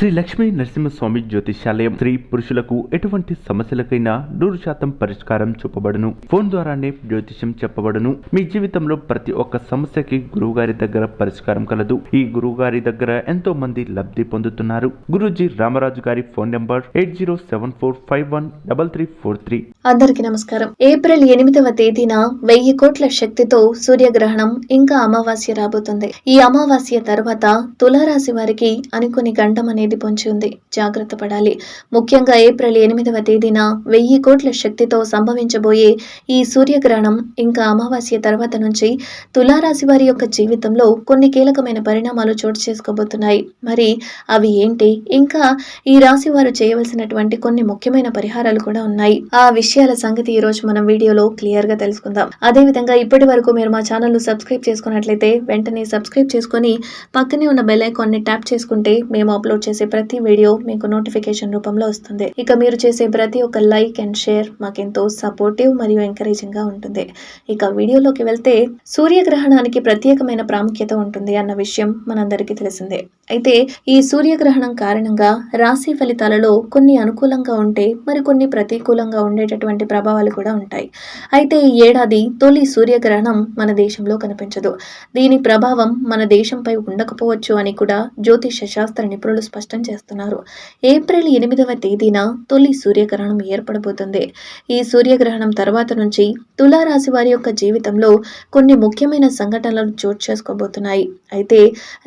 శ్రీ లక్ష్మీ నరసింహస్వామి జ్యోతిషాలయం స్త్రీ పురుషులకు ఎటువంటి సమస్యలకైనా నూరు శాతం పరిష్కారం చూపబడును. ఫోన్ ద్వారానే జ్యోతిష్యం చెప్పబడును. మీ జీవితంలో ప్రతి ఒక్క సమస్యకి గురువుగారి దగ్గర పరిష్కారం కలదు. ఈ గురువుగారి దగ్గర ఎంతో మంది లబ్ధి పొందుతున్నారు. గురుజీ రామరాజు గారి phone number eight zero seven four five one double three four three. అందరికి నమస్కారం. ఏప్రిల్ ఎనిమిదవ తేదీన వెయ్యి కోట్ల శక్తితో సూర్యగ్రహణం ఇంకా అమావాస్య రాబోతుంది. ఈ అమావాస్య తర్వాత తులారాశి వారికి అనుకుని గండం అనేది పొంచి ఉంది. జాగ్రత్త పడాలి. ముఖ్యంగా ఏప్రిల్ ఎనిమిదవ తేదీన వెయ్యి కోట్ల శక్తితో సంభవించబోయే ఈ సూర్యగ్రహణం ఇంకా అమావాస్య తర్వాత నుంచి తులారాశి వారి యొక్క జీవితంలో కొన్ని కీలకమైన పరిణామాలు చోటు చేసుకోబోతున్నాయి. మరి అవి ఏంటి? ఇంకా ఈ రాశి వారు చేయవలసినటువంటి కొన్ని ముఖ్యమైన పరిహారాలు కూడా ఉన్నాయి. ఆ విషయాల సంగతి ఈ రోజు మనం వీడియోలో క్లియర్గా తెలుసుకుందాం. అదే విధంగా ఇప్పటి వరకు మీరు మా ఛానల్ను సబ్స్క్రైబ్ చేసుకున్నట్లయితే వెంటనే సబ్స్క్రైబ్ చేసుకొని పక్కనే ఉన్న బెల్ ఐకాన్ని ట్యాప్ చేసుకుంటే మేము అప్లోడ్ చేసే ప్రతి వీడియో మీకు నోటిఫికేషన్ రూపంలో వస్తుంది. ఇక మీరు చేసే ప్రతి ఒక్క లైక్ అండ్ షేర్ మాకెంతో సపోర్టివ్ మరియు ఎంకరేజింగ్గా ఉంటుంది. ఇక వీడియోలోకి వెళ్తే సూర్యగ్రహణానికి ప్రత్యేకమైన ప్రాముఖ్యత ఉంటుంది అన్న విషయం మనందరికీ తెలిసిందే. అయితే ఈ సూర్యగ్రహణం కారణంగా రాశి ఫలితాలలో కొన్ని అనుకూలంగా ఉంటే మరికొన్ని ప్రతికూలంగా ఉండేటటువంటి ప్రభావాలు కూడా ఉంటాయి. అయితే ఈ ఏడాది తొలి సూర్యగ్రహణం మన దేశంలో కనిపించదు. దీని ప్రభావం మన దేశంపై ఉండకపోవచ్చు అని కూడా జ్యోతిష శాస్త్ర నిపుణులు స్పష్టం చేస్తున్నారు. ఏప్రిల్ ఎనిమిదవ తేదీన తొలి సూర్యగ్రహణం ఏర్పడబోతుంది. ఈ సూర్యగ్రహణం తర్వాత నుంచి తులారాశి వారి యొక్క జీవితంలో కొన్ని ముఖ్యమైన సంఘటనలు చోటు చేసుకోబోతున్నాయి. అయితే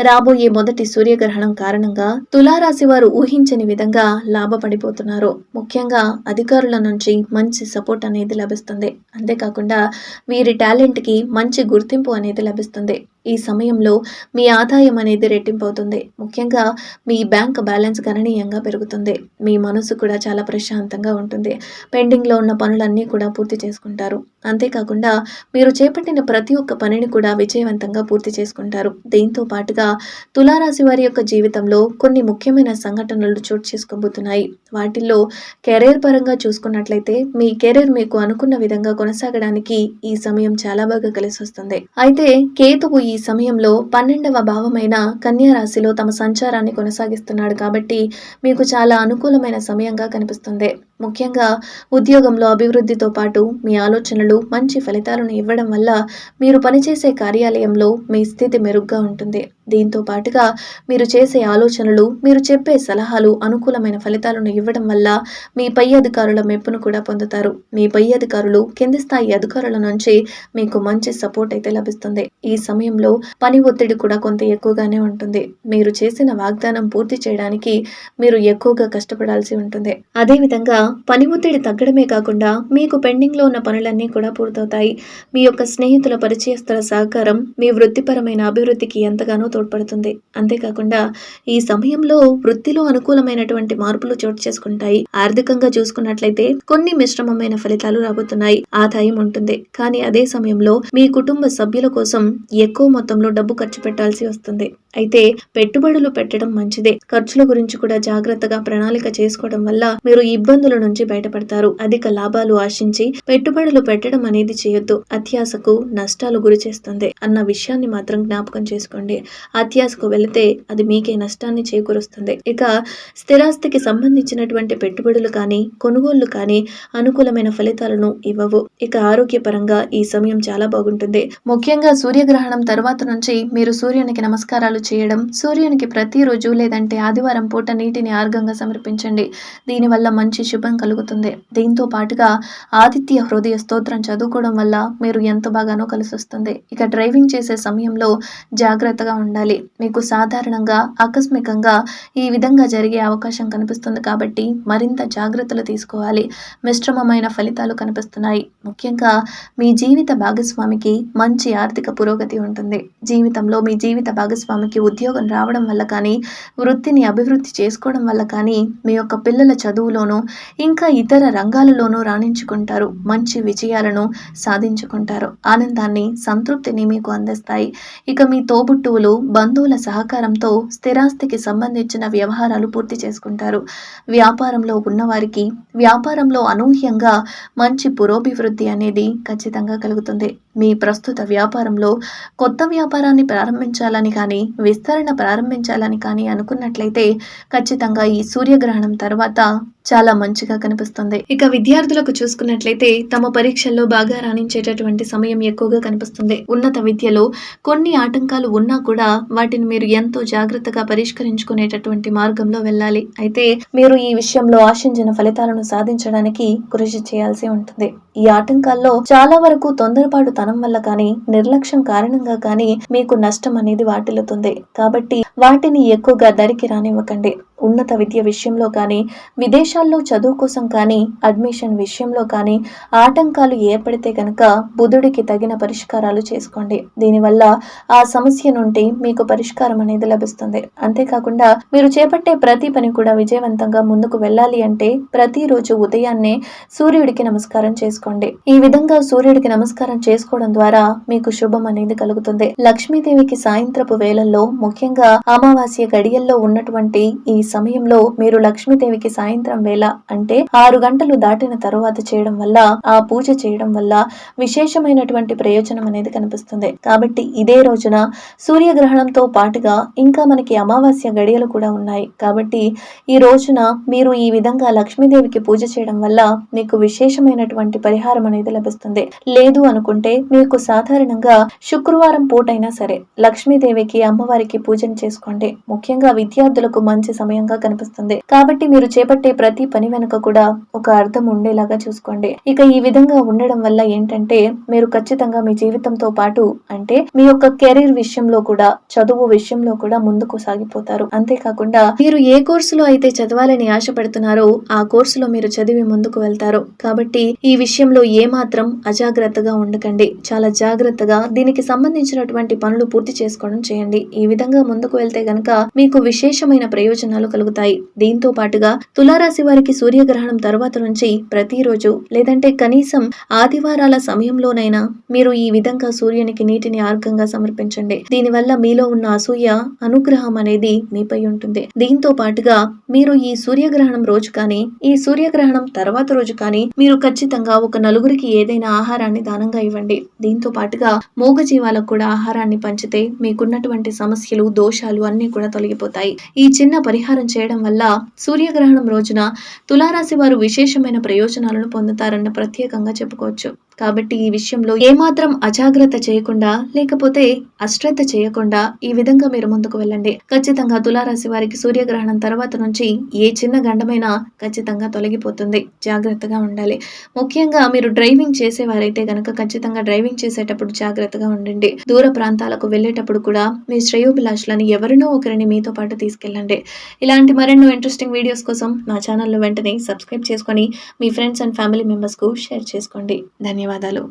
రాబోయే మొదటి సూర్యగ్రహణం కారణంగా తులారాశి వారు ఊహించని విధంగా లాభపడిపోతున్నారు. ముఖ్యంగా అధికారుల నుంచి మంచి సపోర్ట్ అనేది లభిస్తుంది. అంతేకాకుండా వీరి టాలెంట్కి మంచి గుర్తింపు అనేది లభిస్తుంది. ఈ సమయంలో మీ ఆదాయం అనేది రెట్టింపు అవుతుంది ముఖ్యంగా మీ బ్యాంక్ బ్యాలెన్స్ గణనీయంగా పెరుగుతుంది. మీ మనసు కూడా చాలా ప్రశాంతంగా ఉంటుంది. పెండింగ్లో ఉన్న పనులన్నీ కూడా పూర్తి చేసుకుంటారు. అంతేకాకుండా మీరు చేపట్టిన ప్రతి ఒక్క పనిని కూడా విజయవంతంగా పూర్తి చేసుకుంటారు. దీంతో పాటుగా తులారాశి వారి యొక్క జీవితంలో కొన్ని ముఖ్యమైన సంఘటనలు చోటు చేసుకోబోతున్నాయి. వాటిల్లో కెరీర్ పరంగా చూసుకున్నట్లయితే మీ కెరీర్ మీకు అనుకున్న విధంగా కొనసాగడానికి ఈ సమయం చాలా బాగా కలిసి వస్తుంది అయితే కేతువు ఈ సమయంలో పన్నెండవ భావమైన కన్యా రాశిలో తమ సంచారాన్ని కొనసాగిస్తున్నాడు కాబట్టి మీకు చాలా అనుకూలమైన సమయంగా కనిపిస్తుంది. ముఖ్యంగా ఉద్యోగంలో అభివృద్ధితో పాటు మీ ఆలోచనలు మంచి ఫలితాలను ఇవ్వడం వల్ల మీరు పనిచేసే కార్యాలయంలో మీ స్థితి మెరుగ్గా ఉంటుంది. దీంతో పాటుగా మీరు చేసే ఆలోచనలు మీరు చెప్పే సలహాలు అనుకూలమైన ఫలితాలను ఇవ్వడం వల్ల మీ పై అధికారుల మెప్పును కూడా పొందుతారు. మీ పై అధికారులు కింది స్థాయి అధికారుల నుంచి మీకు మంచి సపోర్ట్ అయితే లభిస్తుంది. ఈ సమయంలో పని ఒత్తిడి కూడా కొంత ఎక్కువగానే ఉంటుంది. మీరు చేసిన వాగ్దానం పూర్తి చేయడానికి మీరు ఎక్కువగా కష్టపడాల్సి ఉంటుంది. అదేవిధంగా పని ఒత్తిడి తగ్గడమే కాకుండా మీకు పెండింగ్లో ఉన్న పనులన్నీ కూడా పూర్తవుతాయి. మీ యొక్క స్నేహితుల పరిచయస్తుల సహకారం మీ వృత్తిపరమైన అభివృద్ధికి ఎంతగానో తోడ్పడుతుంది. అంతేకాకుండా ఈ సమయంలో వృత్తిలో అనుకూలమైనటువంటి మార్పులు చోటు చేసుకుంటాయి. ఆర్థికంగా చూసుకున్నట్లయితే కొన్ని మిశ్రమమైన ఫలితాలు రాబోతున్నాయి. ఆదాయం ఉంటుంది. కానీ అదే సమయంలో మీ కుటుంబ సభ్యుల కోసం ఎక్కువ మొత్తంలో డబ్బు ఖర్చు పెట్టాల్సి వస్తుంది. అయితే పెట్టుబడులు పెట్టడం మంచిదే. ఖర్చుల గురించి కూడా జాగ్రత్తగా ప్రణాళిక చేసుకోవడం వల్ల మీరు ఇబ్బందుల నుంచి బయటపడతారు. అధిక లాభాలు ఆశించి పెట్టుబడులు పెట్టడం అనేది చేయొద్దు. అత్యాసకు నష్టాలు గురి చేస్తుంది అన్న విషయాన్ని మాత్రం జ్ఞాపకం చేసుకోండి. అత్యాసకు వెళితే అది మీకే నష్టాన్ని చేకూరుస్తుంది. ఇక స్థిరాస్తికి సంబంధించినటువంటి పెట్టుబడులు కానీ కొనుగోళ్ళు కానీ అనుకూలమైన ఫలితాలను ఇవ్వవు. ఇక ఆరోగ్యపరంగా ఈ సమయం చాలా బాగుంటుంది. ముఖ్యంగా సూర్యగ్రహణం తర్వాత నుంచి మీరు సూర్యునికి నమస్కారాలు చేయడం సూర్యునికి ప్రతిరోజు లేదంటే ఆదివారం పూట నీటిని ఆర్గంగా సమర్పించండి. దీనివల్ల మంచి శుభం కలుగుతుంది. దీంతో పాటుగా ఆదిత్య హృదయ స్తోత్రం చదువుకోవడం వల్ల మీరు ఎంత బాగానో కలిసొస్తుంది ఇక డ్రైవింగ్ చేసే సమయంలో జాగ్రత్తగా ఉండాలి. మీకు సాధారణంగా ఆకస్మికంగా ఈ విధంగా జరిగే అవకాశం కనిపిస్తుంది కాబట్టి మరింత జాగ్రత్తలు తీసుకోవాలి. మిశ్రమమైన ఫలితాలు కనిపిస్తున్నాయి. ముఖ్యంగా మీ జీవిత భాగస్వామికి మంచి ఆర్థిక పురోగతి ఉంటుంది. జీవితంలో మీ జీవిత మనకి ఉద్యోగం రావడం వల్ల కానీ వృత్తిని అభివృద్ధి చేసుకోవడం వల్ల కానీ మీ యొక్క పిల్లల చదువులోనూ ఇంకా ఇతర రంగాలలోనూ రాణించుకుంటారు. మంచి విజయాలను సాధించుకుంటారు. ఆనందాన్ని సంతృప్తిని మీకు అందిస్తాయి. ఇక మీ తోబుట్టువులు బంధువుల సహకారంతో స్థిరాస్తికి సంబంధించిన వ్యవహారాలు పూర్తి చేసుకుంటారు. వ్యాపారంలో ఉన్నవారికి వ్యాపారంలో అనూహ్యంగా మంచి పురోభివృద్ధి అనేది ఖచ్చితంగా కలుగుతుంది. మీ ప్రస్తుత వ్యాపారంలో కొత్త వ్యాపారాన్ని ప్రారంభించాలని కానీ విస్తరణ ప్రారంభించాలని కానీ అనుకున్నట్లయితే ఖచ్చితంగా ఈ సూర్యగ్రహణం తర్వాత చాలా మంచిగా కనిపిస్తుంది. ఇక విద్యార్థులకు చూసుకున్నట్లయితే తమ పరీక్షల్లో బాగా రాణించేటటువంటి సమయం ఎక్కువగా కనిపిస్తుంది. ఉన్నత విద్యలో కొన్ని ఆటంకాలు ఉన్నా కూడా వాటిని మీరు ఎంతో జాగ్రత్తగా పరిష్కరించుకునేటటువంటి మార్గంలో వెళ్ళాలి. అయితే మీరు ఈ విషయంలో ఆశించిన ఫలితాలను సాధించడానికి కృషి చేయాల్సి ఉంటుంది. ఈ ఆటంకాల్లో చాలా వరకు తొందరపాటు తనం వల్ల కానీ నిర్లక్ష్యం కారణంగా కానీ మీకు నష్టం అనేది వాటిల్లుతుంది. కాబట్టి వాటిని ఎక్కువగా దరికి రానివ్వకండి. ఉన్నత విద్య విషయంలో కానీ విదేశాల్లో చదువు కోసం కానీ అడ్మిషన్ విషయంలో కానీ ఆటంకాలు ఏర్పడితే కనుక బుధుడికి తగిన పరిష్కారాలు చేసుకోండి. దీనివల్ల ఆ సమస్య నుండి మీకు పరిష్కారం అనేది లభిస్తుంది. అంతేకాకుండా మీరు చేపట్టే ప్రతి పని కూడా విజయవంతంగా ముందుకు వెళ్ళాలి అంటే ప్రతిరోజు ఉదయాన్నే సూర్యుడికి నమస్కారం చేసుకోండి. ఈ విధంగా సూర్యుడికి నమస్కారం చేసుకోవడం ద్వారా మీకు శుభం అనేది కలుగుతుంది. లక్ష్మీదేవికి సాయంత్రపు వేళల్లో ముఖ్యంగా అమావాస్య గడియల్లో ఉన్నటువంటి ఈ సమయంలో మీరు లక్ష్మీదేవికి సాయంత్రం వేళ అంటే ఆరు గంటలు దాటిన తరువాత చేయడం వల్ల ఆ పూజ చేయడం వల్ల విశేషమైనటువంటి ప్రయోజనం అనేది కనిపిస్తుంది. కాబట్టి ఇదే రోజున సూర్యగ్రహణంతో పాటుగా ఇంకా మనకి అమావాస్య గడియలు కూడా ఉన్నాయి. కాబట్టి ఈ రోజున మీరు ఈ విధంగా లక్ష్మీదేవికి పూజ చేయడం వల్ల మీకు విశేషమైనటువంటి పరిహారం అనేది లభిస్తుంది. లేదు అనుకుంటే మీకు సాధారణంగా శుక్రవారం పూటైనా సరే లక్ష్మీదేవికి అమ్మవారికి పూజను చేసుకోండి. ముఖ్యంగా విద్యార్థులకు మంచి సమయం సమయంగా కనిపిస్తుంది. కాబట్టి మీరు చేపట్టే ప్రతి పని వెనుక కూడా ఒక అర్థం ఉండేలాగా చూసుకోండి. ఇక ఈ విధంగా ఉండడం వల్ల ఏంటంటే మీరు ఖచ్చితంగా మీ జీవితంతో పాటు అంటే మీ యొక్క కెరీర్ విషయంలో కూడా చదువు విషయంలో కూడా ముందుకు సాగిపోతారు. అంతేకాకుండా మీరు ఏ కోర్సులో అయితే చదవాలని ఆశపడుతున్నారో ఆ కోర్సులో మీరు చదివి ముందుకు వెళ్తారు. కాబట్టి ఈ విషయంలో ఏ మాత్రం అజాగ్రత్తగా ఉండకండి. చాలా జాగ్రత్తగా దీనికి సంబంధించినటువంటి పనులు పూర్తి చేసుకోవడం చేయండి. ఈ విధంగా ముందుకు వెళ్తే గనక మీకు విశేషమైన ప్రయోజనాలు కలుగుతాయి దీంతో పాటుగా తులారాశి వారికి సూర్యగ్రహణం తర్వాత నుంచి ప్రతిరోజు లేదంటే కనీసం ఆదివారాల సమయంలోనైనా మీరు ఈ విధంగా సూర్యునికి నీటిని ఆర్గంగా సమర్పించండి. దీనివల్ల మీలో ఉన్న అసూయ అనుగ్రహం అనేది మీపై ఉంటుంది. దీంతో పాటుగా మీరు ఈ సూర్యగ్రహణం రోజు కానీ ఈ సూర్యగ్రహణం తర్వాత రోజు కానీ మీరు ఖచ్చితంగా ఒక నలుగురికి ఏదైనా ఆహారాన్ని దానంగా ఇవ్వండి. దీంతో పాటుగా మూగ జీవాలకు కూడా ఆహారాన్ని పంచితే మీకున్నటువంటి సమస్యలు దోషాలు అన్ని కూడా తొలగిపోతాయి. ఈ చిన్న పరిహారం చేయడం వల్ల సూర్యగ్రహణం రోజున తులారాశి వారు విశేషమైన ప్రయోజనాలను పొందుతారన్న ప్రత్యేకంగా చెప్పుకోవచ్చు. కాబట్టి ఈ విషయంలో ఏమాత్రం అజాగ్రత్త చేయకుండా లేకపోతే అశ్రద్ధ చేయకుండా ఈ విధంగా మీరు ముందుకు వెళ్ళండి. ఖచ్చితంగా తులారాశి వారికి సూర్యగ్రహణం తర్వాత నుంచి ఏ చిన్న గండమైనా ఖచ్చితంగా తొలగిపోతుంది. జాగ్రత్తగా ఉండాలి. ముఖ్యంగా మీరు డ్రైవింగ్ చేసేవారైతే గనక ఖచ్చితంగా డ్రైవింగ్ చేసేటప్పుడు జాగ్రత్తగా ఉండండి. దూర ప్రాంతాలకు వెళ్ళేటప్పుడు కూడా మీ శ్రేయోభిలాషులని ఎవరినో ఒకరిని మీతో పాటు తీసుకెళ్ళండి. ఇలాంటి మరెన్నో ఇంట్రెస్టింగ్ వీడియోస్ కోసం మా ఛానల్లో వెంటనే సబ్స్క్రైబ్ చేసుకొని మీ ఫ్రెండ్స్ అండ్ ఫ్యామిలీ మెంబర్స్కు షేర్ చేసుకోండి. ధన్యవాదాలు.